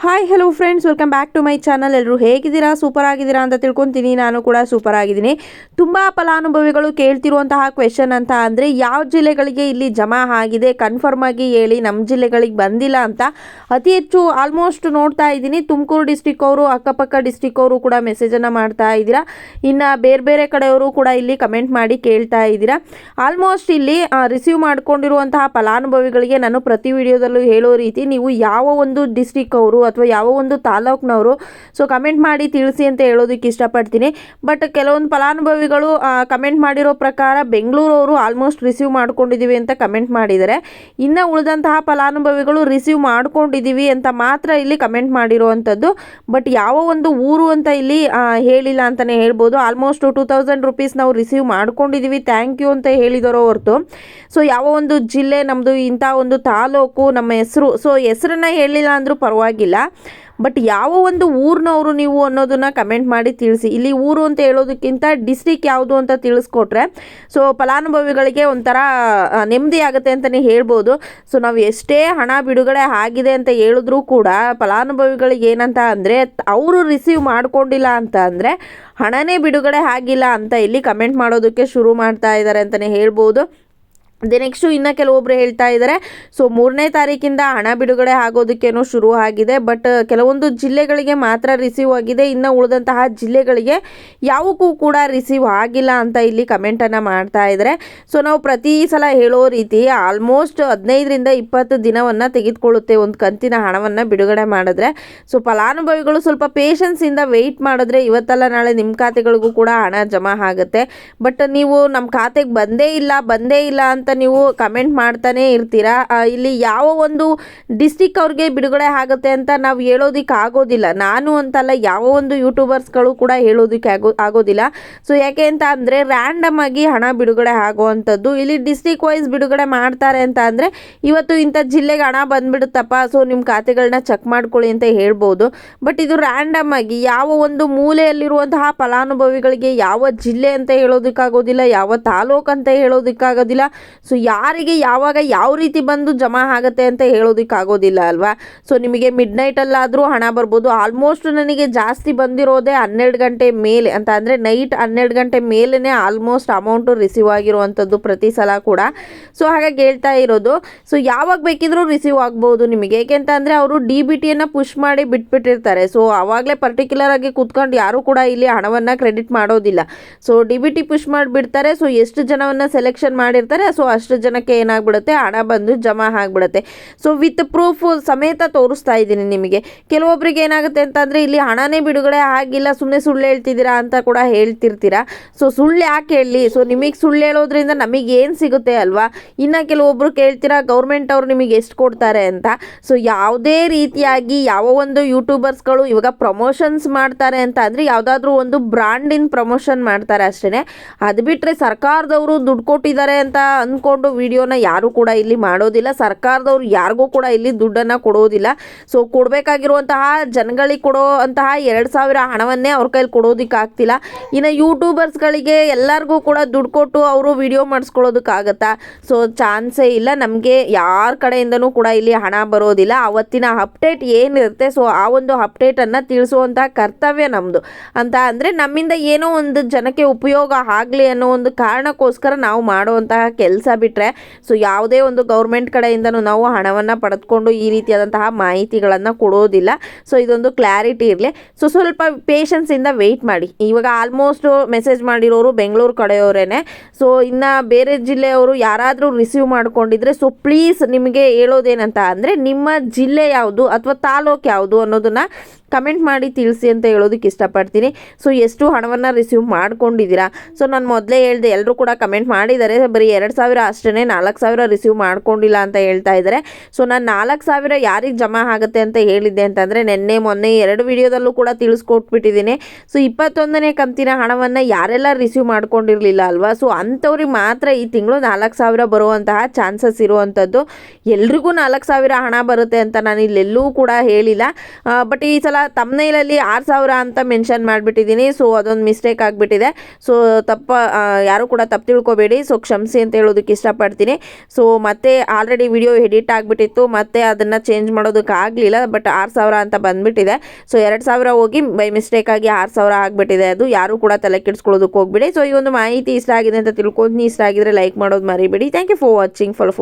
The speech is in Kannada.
Hi hello friends welcome back to my channel ಎಲ್ಲರೂ ಹೇಗಿದ್ದೀರಾ? ಸೂಪರ್ ಆಗಿದ್ದೀರಾ ಅಂತ ತಿಳ್ಕೊತೀನಿ. ನಾನು ಕೂಡ ಸೂಪರ್ ಆಗಿದ್ದೀನಿ. ತುಂಬ ಫಲಾನುಭವಿಗಳು ಕೇಳ್ತಿರುವಂತಹ ಕ್ವೆಶನ್ ಅಂತ ಅಂದರೆ, ಯಾವ ಜಿಲ್ಲೆಗಳಿಗೆ ಇಲ್ಲಿ ಜಮಾ ಆಗಿದೆ? ಕನ್ಫರ್ಮ್ ಆಗಿ ಹೇಳಿ. ನಮ್ಮ ಜಿಲ್ಲೆಗಳಿಗೆ ಬಂದಿಲ್ಲ ಅಂತ ಅತಿ ಹೆಚ್ಚು ಆಲ್ಮೋಸ್ಟ್ ನೋಡ್ತಾ ಇದ್ದೀನಿ. ತುಮಕೂರು ಡಿಸ್ಟಿಕ್ ಅವರು, ಅಕ್ಕಪಕ್ಕ ಡಿಸ್ಟಿಕ್ ಅವರು ಕೂಡ ಮೆಸೇಜನ್ನು ಮಾಡ್ತಾ ಇದ್ದೀರಾ. ಇನ್ನು ಬೇರೆ ಬೇರೆ ಕಡೆಯವರು ಕೂಡ ಇಲ್ಲಿ ಕಮೆಂಟ್ ಮಾಡಿ ಕೇಳ್ತಾ ಇದ್ದೀರಾ. ಆಲ್ಮೋಸ್ಟ್ ಇಲ್ಲಿ ರಿಸೀವ್ ಮಾಡ್ಕೊಂಡಿರುವಂತಹ ಫಲಾನುಭವಿಗಳಿಗೆ ನಾನು ಪ್ರತಿ ವಿಡಿಯೋದಲ್ಲೂ ಹೇಳೋ ರೀತಿ, ನೀವು ಯಾವ ಒಂದು ಡಿಸ್ಟಿಕ್ ಅವರು ಅಥವಾ ಯಾವ ಒಂದು ತಾಲೂಕ್ನವರು. ಸೊ ಕಮೆಂಟ್ ಮಾಡಿ ತಿಳಿಸಿ ಅಂತ ಹೇಳೋದಕ್ಕೆ ಇಷ್ಟಪಡ್ತೀನಿ. ಬಟ್ ಕೆಲವೊಂದು ಫಲಾನುಭವಿಗಳು ಕಮೆಂಟ್ ಮಾಡಿರೋ ಪ್ರಕಾರ ಬೆಂಗಳೂರವರು ಆಲ್ಮೋಸ್ಟ್ ರಿಸೀವ್ ಮಾಡ್ಕೊಂಡಿದ್ದೀವಿ ಅಂತ ಕಮೆಂಟ್ ಮಾಡಿದ್ದಾರೆ. ಇನ್ನು ಉಳಿದಂತಹ ಫಲಾನುಭವಿಗಳು ರಿಸೀವ್ ಮಾಡ್ಕೊಂಡಿದ್ದೀವಿ ಅಂತ ಮಾತ್ರ ಇಲ್ಲಿ ಕಮೆಂಟ್ ಮಾಡಿರುವಂಥದ್ದು. ಬಟ್ ಯಾವ ಒಂದು ಊರು ಅಂತ ಇಲ್ಲಿ ಹೇಳಿಲ್ಲ ಅಂತಲೇ ಹೇಳ್ಬೋದು. ಆಲ್ಮೋಸ್ಟ್ ಟೂ ತೌಸಂಡ್ ರುಪೀಸ್ ನಾವು ರಿಸೀವ್ ಮಾಡ್ಕೊಂಡಿದ್ದೀವಿ ಥ್ಯಾಂಕ್ ಯು ಅಂತ ಹೇಳಿದರೋ ಹೊರತು. ಸೊ ಯಾವ ಒಂದು ಜಿಲ್ಲೆ ನಮ್ಮದು ಇಂಥ ಒಂದು ತಾಲೂಕು, ನಮ್ಮ ಹೆಸರು. ಸೊ ಹೆಸರನ್ನ ಹೇಳಿಲ್ಲ ಅಂದರೂ ಪರವಾಗಿಲ್ಲ. ಬಟ್ ಯಾವ ಒಂದು ಊರಿನವರು ನೀವು ಅನ್ನೋದನ್ನ ಕಮೆಂಟ್ ಮಾಡಿ ತಿಳಿಸಿ. ಇಲ್ಲಿ ಊರು ಅಂತ ಹೇಳೋದಕ್ಕಿಂತ ಡಿಸ್ಟಿಕ್ ಯಾವುದು ಅಂತ ತಿಳಿಸ್ಕೊಟ್ರೆ ಸೊ ಫಲಾನುಭವಿಗಳಿಗೆ ಒಂಥರ ನೆಮ್ಮದಿ ಆಗುತ್ತೆ ಅಂತಲೇ ಹೇಳ್ಬೋದು. ಸೊ ನಾವು ಎಷ್ಟೇ ಹಣ ಬಿಡುಗಡೆ ಆಗಿದೆ ಅಂತ ಹೇಳಿದ್ರೂ ಕೂಡ ಫಲಾನುಭವಿಗಳಿಗೆ ಏನಂತ ಅಂದರೆ, ಅವರು ರಿಸೀವ್ ಮಾಡಿಕೊಂಡಿಲ್ಲ ಅಂತ ಅಂದರೆ ಹಣನೇ ಬಿಡುಗಡೆ ಆಗಿಲ್ಲ ಅಂತ ಇಲ್ಲಿ ಕಮೆಂಟ್ ಮಾಡೋದಕ್ಕೆ ಶುರು ಮಾಡ್ತಾ ಇದ್ದಾರೆ ಅಂತಲೇ ಹೇಳ್ಬೋದು. ಅದೇ ನೆಕ್ಸ್ಟು ಇನ್ನು ಕೆಲವೊಬ್ರು ಹೇಳ್ತಾ ಇದ್ದಾರೆ ಸೊ ಮೂರನೇ ತಾರೀಕಿಂದ ಹಣ ಬಿಡುಗಡೆ ಆಗೋದಕ್ಕೇನೋ ಶುರು ಆಗಿದೆ. ಬಟ್ ಕೆಲವೊಂದು ಜಿಲ್ಲೆಗಳಿಗೆ ಮಾತ್ರ ರಿಸೀವ್ ಆಗಿದೆ. ಇನ್ನು ಉಳಿದಂತಹ ಜಿಲ್ಲೆಗಳಿಗೆ ಯಾವಕ್ಕೂ ಕೂಡ ರಿಸೀವ್ ಆಗಿಲ್ಲ ಅಂತ ಇಲ್ಲಿ ಕಮೆಂಟನ್ನು ಮಾಡ್ತಾ ಇದ್ದಾರೆ ಸೊ ನಾವು ಪ್ರತಿ ಸಲ ಹೇಳೋ ರೀತಿ ಆಲ್ಮೋಸ್ಟ್ ಹದಿನೈದರಿಂದ ಇಪ್ಪತ್ತು ದಿನವನ್ನು ತೆಗೆದುಕೊಳ್ಳುತ್ತೆ. ಒಂದು ಕಂತಿನ ಹಣವನ್ನು ಬಿಡುಗಡೆ ಮಾಡಿದ್ರೆ. ಸೊ ಫಲಾನುಭವಿಗಳು ಸ್ವಲ್ಪ ಪೇಷನ್ಸಿಂದ ವೆಯ್ಟ್ ಮಾಡಿದ್ರೆ ಇವತ್ತಲ್ಲ ನಾಳೆ ನಿಮ್ಮ ಖಾತೆಗಳಿಗೂ ಕೂಡ ಹಣ ಜಮಾ ಆಗುತ್ತೆ. ಬಟ್ ನೀವು ನಮ್ಮ ಖಾತೆಗೆ ಬಂದೇ ಇಲ್ಲ ಬಂದೇ ಇಲ್ಲ ಅಂತ ನೀವು ಕಮೆಂಟ್ ಮಾಡ್ತಾನೆ ಇರ್ತೀರಾ? ಇಲ್ಲಿ ಯಾವ ಒಂದು ಡಿಸ್ಟಿಕ್ ಅವ್ರಿಗೆ ಬಿಡುಗಡೆ ಆಗುತ್ತೆ ಅಂತ ನಾವು ಹೇಳೋದಕ್ಕೆ ಆಗೋದಿಲ್ಲ. ನಾನು ಅಂತಲ್ಲ ಯಾವ ಒಂದು ಯೂಟ್ಯೂಬರ್ಸ್ಗಳು ಕೂಡ ಹೇಳೋದಕ್ಕೆ ಆಗೋ, ಆಗೋದಿಲ್ಲ. ಸೊ ಯಾಕೆ ಅಂತ ಅಂದರೆ ರ್ಯಾಂಡಮ್ ಆಗಿ ಹಣ ಬಿಡುಗಡೆ ಆಗುವಂಥದ್ದು. ಇಲ್ಲಿ ಡಿಸ್ಟಿಕ್ ವೈಸ್ ಬಿಡುಗಡೆ ಮಾಡ್ತಾರೆ ಅಂತ ಅಂದರೆ ಇವತ್ತು ಇಂಥ ಜಿಲ್ಲೆಗೆ ಹಣ ಬಂದ್ಬಿಡುತ್ತಪ್ಪ ಸೊ ನಿಮ್ಮ ಖಾತೆಗಳನ್ನ ಚೆಕ್ ಮಾಡ್ಕೊಳ್ಳಿ ಅಂತ ಹೇಳ್ಬೋದು. ಬಟ್ ಇದು ರ್ಯಾಂಡಮ್ ಆಗಿ ಯಾವ ಒಂದು ಮೂಲೆಯಲ್ಲಿರುವಂತಹ ಫಲಾನುಭವಿಗಳಿಗೆ ಯಾವ ಜಿಲ್ಲೆ ಅಂತ ಹೇಳೋದಕ್ಕಾಗೋದಿಲ್ಲ ಯಾವ ತಾಲೂಕು ಅಂತ ಹೇಳೋದಕ್ಕಾಗೋದಿಲ್ಲ ಸೊ ಯಾರಿಗೆ ಯಾವಾಗ ಯಾವ ರೀತಿ ಬಂದು ಜಮಾ ಆಗುತ್ತೆ ಅಂತ ಹೇಳೋದಕ್ಕಾಗೋದಿಲ್ಲ ಅಲ್ವಾ? ಸೊ ನಿಮಗೆ ಮಿಡ್ ನೈಟಲ್ಲಾದರೂ ಹಣ ಬರ್ಬೋದು. ಆಲ್ಮೋಸ್ಟ್ ನನಗೆ ಜಾಸ್ತಿ ಬಂದಿರೋದೇ ಹನ್ನೆರಡು ಗಂಟೆ ಮೇಲೆ ಅಂತ ಅಂದರೆ ನೈಟ್ ಹನ್ನೆರಡು ಗಂಟೆ ಮೇಲೇ ಆಲ್ಮೋಸ್ಟ್ ಅಮೌಂಟು ರಿಸೀವ್ ಆಗಿರುವಂಥದ್ದು ಪ್ರತಿ ಸಲ ಕೂಡ. ಸೊ ಹಾಗಾಗಿ ಹೇಳ್ತಾ ಇರೋದು. ಸೊ ಯಾವಾಗ ಬೇಕಿದ್ರೂ ರಿಸೀವ್ ಆಗ್ಬೋದು ನಿಮಗೆ. ಏಕೆಂತ ಅಂದರೆ ಅವರು ಡಿ ಬಿ ಟಿಯನ್ನು ಪುಷ್ ಮಾಡಿ ಬಿಟ್ಬಿಟ್ಟಿರ್ತಾರೆ. ಸೊ ಆವಾಗಲೇ ಪರ್ಟಿಕ್ಯುಲರ್ ಆಗಿ ಕೂತ್ಕೊಂಡು ಯಾರೂ ಕೂಡ ಇಲ್ಲಿ ಹಣವನ್ನು ಕ್ರೆಡಿಟ್ ಮಾಡೋದಿಲ್ಲ. So D B T push ಮಾಡಿಬಿಡ್ತಾರೆ. ಸೊ ಎಷ್ಟು ಜನವನ್ನು ಸೆಲೆಕ್ಷನ್ ಮಾಡಿರ್ತಾರೆ. ಸೊ ಅಷ್ಟು ಜನಕ್ಕೆ ಏನಾಗ್ಬಿಡುತ್ತೆ? ಹಣ ಬಂದು ಜಮಾ ಆಗಿಬಿಡುತ್ತೆ. ಸೊ ವಿತ್ ಪ್ರೂಫ್ ಸಮೇತ ತೋರಿಸ್ತಾ ಇದ್ದೀನಿ ನಿಮಗೆ. ಕೆಲವೊಬ್ಬರಿಗೆ ಏನಾಗುತ್ತೆ ಅಂತಂದರೆ, ಇಲ್ಲಿ ಹಣನೇ ಬಿಡುಗಡೆ ಆಗಿಲ್ಲ ಸುಮ್ಮನೆ ಸುಳ್ಳು ಹೇಳ್ತಿದ್ದೀರಾ ಅಂತ ಕೂಡ ಹೇಳ್ತಿರ್ತೀರಾ. ಸೊ ಸುಳ್ಳು ಯಾಕೆ ಹೇಳಲಿ ಸೊ ನಿಮಗೆ ಸುಳ್ಳು ಹೇಳೋದ್ರಿಂದ ನಮಗೆ ಏನು ಸಿಗುತ್ತೆ ಅಲ್ವಾ? ಇನ್ನು ಕೆಲವೊಬ್ರು ಕೇಳ್ತೀರಾ ಗೌರ್ಮೆಂಟ್ ಅವ್ರು ನಿಮಗೆ ಎಷ್ಟು ಕೊಡ್ತಾರೆ ಅಂತ. ಸೊ ಯಾವುದೇ ರೀತಿಯಾಗಿ ಯಾವ ಒಂದು ಯೂಟ್ಯೂಬರ್ಸ್ಗಳು ಇವಾಗ ಪ್ರಮೋಷನ್ಸ್ ಮಾಡ್ತಾರೆ ಅಂತ ಅಂದರೆ, ಯಾವುದಾದ್ರೂ ಒಂದು ಬ್ರ್ಯಾಂಡಿನ ಪ್ರಮೋಷನ್ ಮಾಡ್ತಾರೆ ಅಷ್ಟೇ ಅದು ಬಿಟ್ಟರೆ ಸರ್ಕಾರದವರು ದುಡ್ಡು ಕೊಟ್ಟಿದ್ದಾರೆ ಅಂತ ಅಂದ್ಕೊಂಡು ವಿಡಿಯೋನ ಯಾರೂ ಕೂಡ ಇಲ್ಲಿ ಮಾಡೋದಿಲ್ಲ. ಸರ್ಕಾರದವ್ರು ಯಾರಿಗೂ ಕೂಡ ಇಲ್ಲಿ ದುಡ್ಡನ್ನು ಕೊಡೋದಿಲ್ಲ. ಸೊ ಕೊಡಬೇಕಾಗಿರುವಂತಹ ಜನಗಳಿಗೆ ಕೊಡೋ ಅಂತಹ ಎರಡು ಸಾವಿರ ಹಣವನ್ನೇ ಅವ್ರ ಕೈಲಿ ಕೊಡೋದಕ್ಕಾಗ್ತಿಲ್ಲ. ಇನ್ನು ಯೂಟ್ಯೂಬರ್ಸ್ಗಳಿಗೆ ಎಲ್ಲರಿಗೂ ಕೂಡ ದುಡ್ಡು ಕೊಟ್ಟು ಅವರು ವಿಡಿಯೋ ಮಾಡಿಸ್ಕೊಳ್ಳೋದಕ್ಕಾಗತ್ತಾ? ಸೊ ಚಾನ್ಸೇ ಇಲ್ಲ. ನಮಗೆ ಯಾರ ಕಡೆಯಿಂದನೂ ಕೂಡ ಇಲ್ಲಿ ಹಣ ಬರೋದಿಲ್ಲ. ಅವತ್ತಿನ ಅಪ್ಡೇಟ್ ಏನಿರುತ್ತೆ? ಸೊ ಆ ಒಂದು ಅಪ್ಡೇಟನ್ನು ತಿಳಿಸುವಂತಹ ಕರ್ತವ್ಯ ನಮ್ಮದು ಅಂತ ಅಂದರೆ ನಮ್ಮಿಂದ ಏನೋ ಒಂದು ಜನಕ್ಕೆ ಉಪಯೋಗ ಆಗಲಿ ಅನ್ನೋ ಒಂದು ಕಾರಣಕ್ಕೋಸ್ಕರ ನಾವು ಮಾಡುವಂತಹ ಕೆಲಸ ಬಿಟ್ಟರೆ ಸೊ ಯಾವುದೇ ಒಂದು ಗೌರ್ಮೆಂಟ್ ಕಡೆಯಿಂದನೂ ನಾವು ಹಣವನ್ನು ಪಡೆದುಕೊಂಡು ಈ ರೀತಿಯಾದಂತಹ ಮಾಹಿತಿಗಳನ್ನು ಕೊಡೋದಿಲ್ಲ. ಸೊ ಇದೊಂದು ಕ್ಲಾರಿಟಿ ಇರಲಿ. ಸೊ ಸ್ವಲ್ಪ ಪೇಷನ್ಸಿಂದ ವೆಯ್ಟ್ ಮಾಡಿ. ಇವಾಗ ಆಲ್ಮೋಸ್ಟ್ ಮೆಸೇಜ್ ಮಾಡಿರೋರು ಬೆಂಗಳೂರು ಕಡೆಯವರೇನೆ. ಸೊ ಇನ್ನು ಬೇರೆ ಜಿಲ್ಲೆಯವರು ಯಾರಾದರೂ ರಿಸೀವ್ ಮಾಡ್ಕೊಂಡಿದ್ರೆ ಸೊ ಪ್ಲೀಸ್ ನಿಮಗೆ ಹೇಳೋದೇನಂತ ಅಂದರೆ, ನಿಮ್ಮ ಜಿಲ್ಲೆ ಯಾವುದು ಅಥವಾ ತಾಲೂಕು ಯಾವುದು ಅನ್ನೋದನ್ನು ಕಮೆಂಟ್ ಮಾಡಿ ತಿಳಿಸಿ ಅಂತ ಹೇಳೋದಕ್ಕೆ ಇಷ್ಟಪಡ್ತೀನಿ. ಸೊ ಎಷ್ಟು ಹಣವನ್ನು ರಿಸೀವ್ ಮಾಡ್ಕೊಂಡಿದ್ದೀರಾ? ಸೊ ನಾನು ಮೊದಲೇ ಹೇಳಿದೆ ಎಲ್ಲರೂ ಕೂಡ ಕಮೆಂಟ್ ಮಾಡಿದ್ದಾರೆ, ಬರೀ ಎರಡು ಸಾವಿರ ಅಷ್ಟೇ ನಾಲ್ಕು ಸಾವಿರ ರಿಸೀವ್ ಮಾಡ್ಕೊಂಡಿಲ್ಲ ಅಂತ ಹೇಳ್ತಾ ಇದ್ದಾರೆ. ಸೊ ನಾನು ನಾಲ್ಕು ಸಾವಿರ ಯಾರಿಗೆ ಜಮಾ ಆಗುತ್ತೆ ಅಂತ ಹೇಳಿದ್ದೆ ಅಂತಂದರೆ, ನಿನ್ನೆ, ಮೊನ್ನೆ ಎರಡು ವಿಡಿಯೋದಲ್ಲೂ ಕೂಡ ತಿಳಿಸ್ಕೊಟ್ಬಿಟ್ಟಿದ್ದೀನಿ. ಸೊ ಇಪ್ಪತ್ತೊಂದನೇ ಕಂತಿನ ಹಣವನ್ನು ಯಾರೆಲ್ಲ ರಿಸೀವ್ ಮಾಡ್ಕೊಂಡಿರಲಿಲ್ಲ ಅಲ್ವಾ? ಸೊ ಅಂಥವ್ರಿಗೆ ಮಾತ್ರ ಈ ತಿಂಗಳು ನಾಲ್ಕು ಸಾವಿರ ಬರುವಂತಹ ಚಾನ್ಸಸ್ ಇರುವಂಥದ್ದು. ಎಲ್ರಿಗೂ ನಾಲ್ಕು ಸಾವಿರ ಹಣ ಬರುತ್ತೆ ಅಂತ ನಾನು ಇಲ್ಲೆಲ್ಲೂ ಕೂಡ ಹೇಳಿಲ್ಲ. ಬಟ್ ಈ ಸಲ ತಪ್ಪಲ್ಲ ತಮ್ಮನೇಲಲ್ಲಿ ಆರು ಸಾವಿರ ಅಂತ ಮೆನ್ಷನ್ ಮಾಡಿಬಿಟ್ಟಿದ್ದೀನಿ. ಸೊ, ಅದೊಂದು ಮಿಸ್ಟೇಕ್ ಆಗಿಬಿಟ್ಟಿದೆ. ಸೊ, ತಪ್ಪ ಯಾರು ಕೂಡ ತಪ್ಪು ತಿಳ್ಕೊಬೇಡಿ. ಸೊ, ಕ್ಷಮಿಸಿ ಅಂತ ಹೇಳೋದಕ್ಕೆ ಇಷ್ಟಪಡ್ತೀನಿ. ಸೊ, ಮತ್ತೆ ಆಲ್ರೆಡಿ ವಿಡಿಯೋ ಎಡಿಟ್ ಆಗಿಬಿಟ್ಟಿತ್ತು. ಮತ್ತೆ ಅದನ್ನು ಚೇಂಜ್ ಮಾಡೋದಕ್ಕೆ ಆಗಲಿಲ್ಲ. ಬಟ್ ಆರು ಸಾವಿರ ಅಂತ ಬಂದುಬಿಟ್ಟಿದೆ. ಸೊ, ಎರಡು ಸಾವಿರ ಹೋಗಿ ಬೈ ಮಿಸ್ಟೇಕ್ ಆಗಿ ಆರು ಸಾವಿರ ಆಗಿಬಿಟ್ಟಿದೆ. ಅದು ಯಾರು ಕೂಡ ತಲೆ ಕೆಡಿಸ್ಕೊಳ್ಳೋದಕ್ಕೆ ಹೋಗ್ಬಿಡಿ. ಸೊ, ಈ ಒಂದು ಮಾಹಿತಿ ಇಷ್ಟ ಆಗಿದೆ ಅಂತ ತಿಳ್ಕೊಂಡು ಇಷ್ಟ ಆಗಿದ್ರೆ ಲೈಕ್ ಮಾಡೋದು ಮರಿಬೇಡಿ. Thank you for watching for